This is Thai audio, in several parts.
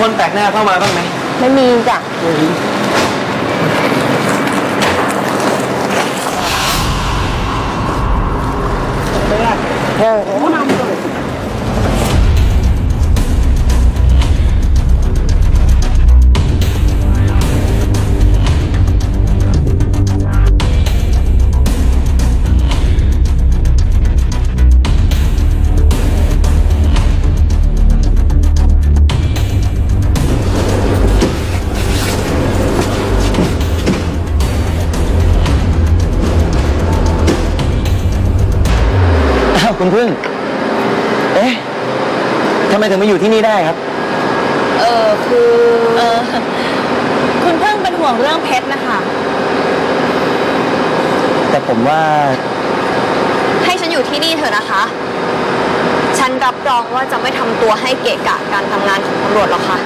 คนแปลกหน้าเข้ามาบ้างไหมไม่มีจ้ะเออ คุณพึ่ง เอ๊ะทำไมถึงมาอยู่ที่นี่ได้ครับ เออคือเออคุณเพิ่งเป็นห่วงเรื่องเพชรนะคะ แต่ผมว่าให้ฉันอยู่ที่นี่เถอะนะคะ ฉันรับรองว่าจะไม่ทำตัวให้เกะกะการทำงานของตำรวจหรอกค่ะ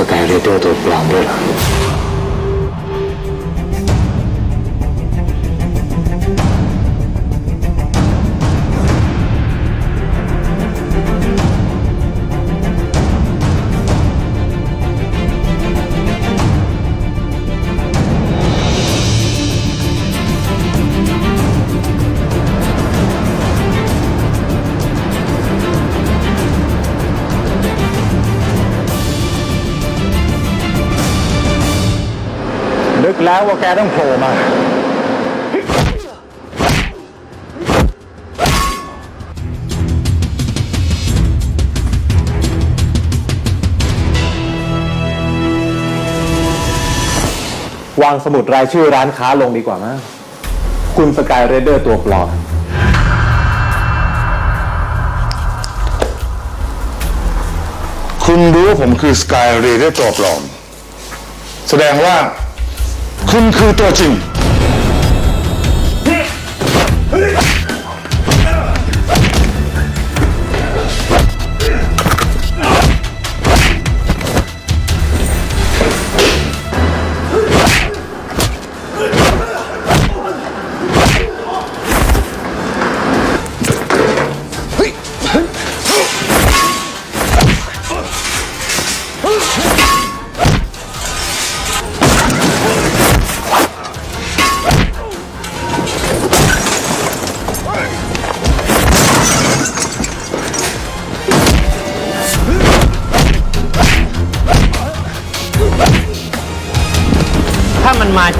มีสกา แล้วว่าแกต้องโผล่มา วางสมุดรายชื่อร้านค้าลงดีกว่ามั้งคุณสกายเรเดอร์ตัวปลอมคุณรู้ผมคือสกายเรเดอร์ตัวปลอม แสดงว่า คุณคือตัวจริง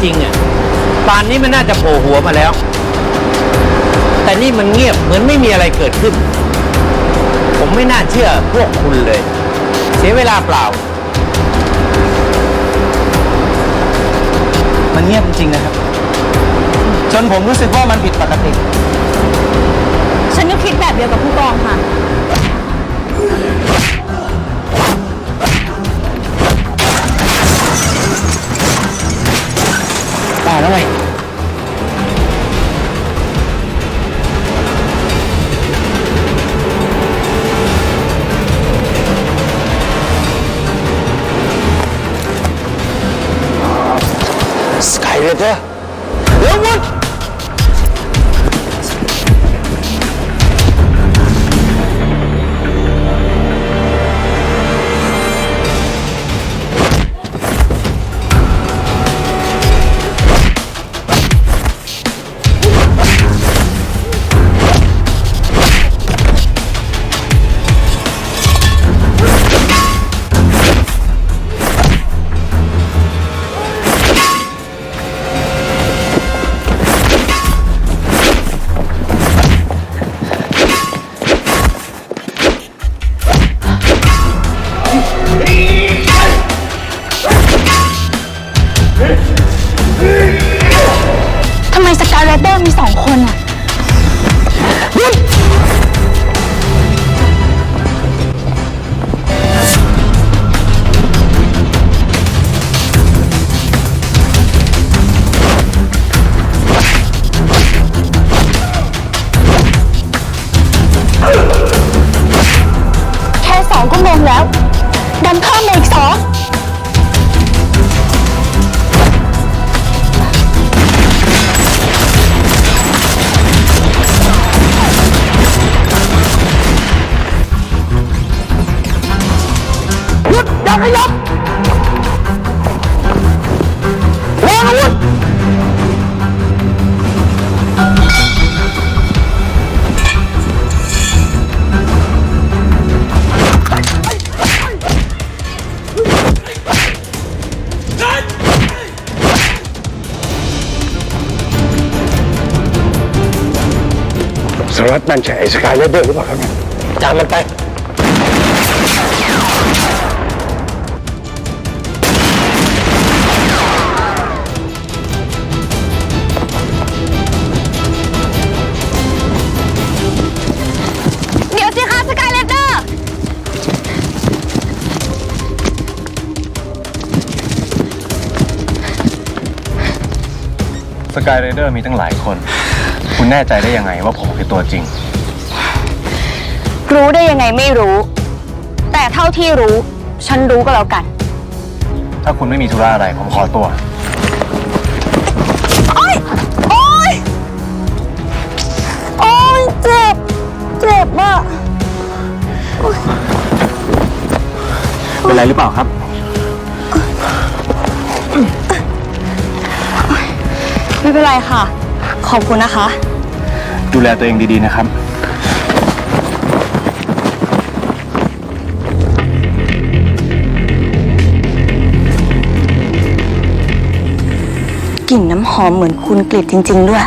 จริงอะป่านนี้มันน่าจะโผล่หัวมาแล้ว แต่นี่มันเงียบเหมือนไม่มีอะไรเกิดขึ้น ผมไม่น่าเชื่อพวกคุณเลย เสียเวลาเปล่า มันเงียบจริงนะครับ จนผมรู้สึกว่ามันผิดปกติ ฉันก็คิดแบบเดียวกับผู้กองค่ะ ตา สารวัตรนั่นใช่ไอ้สกายเลเดอร์หรือเปล่าครับเนี่ยตามมันไป กายเรเดอร์มีตั้งหลายคน คุณแน่ใจได้ยังไงว่าผมคือตัวจริง รู้ได้ยังไงไม่รู้ แต่เท่าที่รู้ ฉันรู้ก็แล้วกัน ถ้าคุณไม่มีธุระอะไรผมขอตัว โอ๊ย โอ๊ย โอ๊ย เจ็บ เจ็บอะเป็นไรหรือเปล่าครับ ไม่เป็นไรค่ะ ขอบคุณนะคะ ดูแลตัวเองดีๆนะครับ กลิ่นน้ำหอมเหมือนคุณกลิดจริง ๆ ด้วย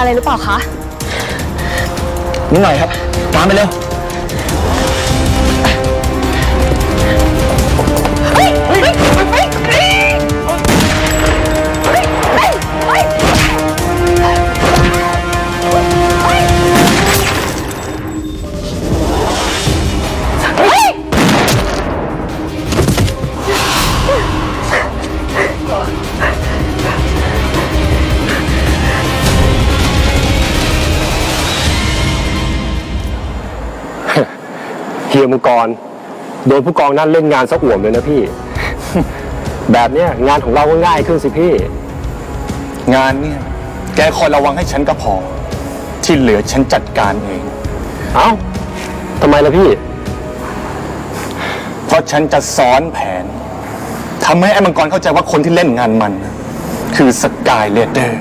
อะไรหรือเปล่าคะนิดหน่อยครับตามไปเร็ว เฮียมังกร โดนผู้กองนั่นเล่นงานซะอ่วมเลยนะพี่ แบบเนี้ยงานของเราก็ง่ายขึ้นสิพี่ งานเนี่ยแกคอยระวังให้ฉันก็พอ ที่เหลือฉันจัดการเอง เอ้าทำไมล่ะพี่ เพราะฉันจะซ้อนแผนทำให้ไอ้มังกรเข้าใจว่าคนที่เล่นงานมันน่ะคือสกายเลเดอร์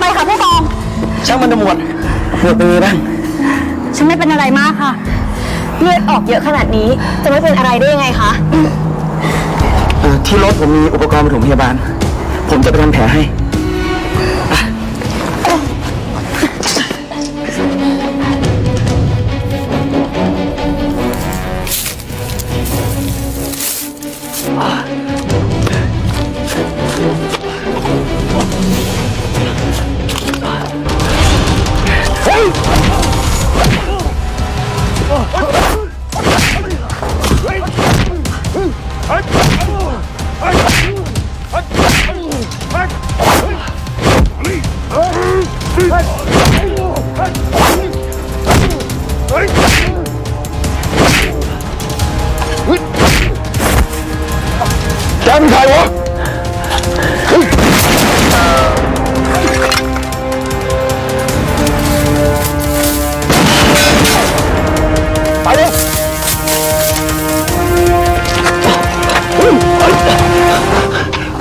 ไปค่ะผู้กอง ช่างมันจะหมดหมดมือบ้างฉันไม่เป็นอะไรมากค่ะ เลือดออกเยอะขนาดนี้ จะไม่เป็นอะไรได้ยังไงคะ เอ่อที่รถผมมีอุปกรณ์ปฐมพยาบาล ผมจะไปทำแผลให้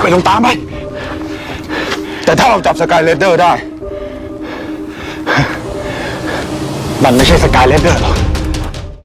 ไปลงตามไป แต่ถ้าเราจับสกายเลเดอร์ได้ มันไม่ใช่สกายเลนเดอร์หรอก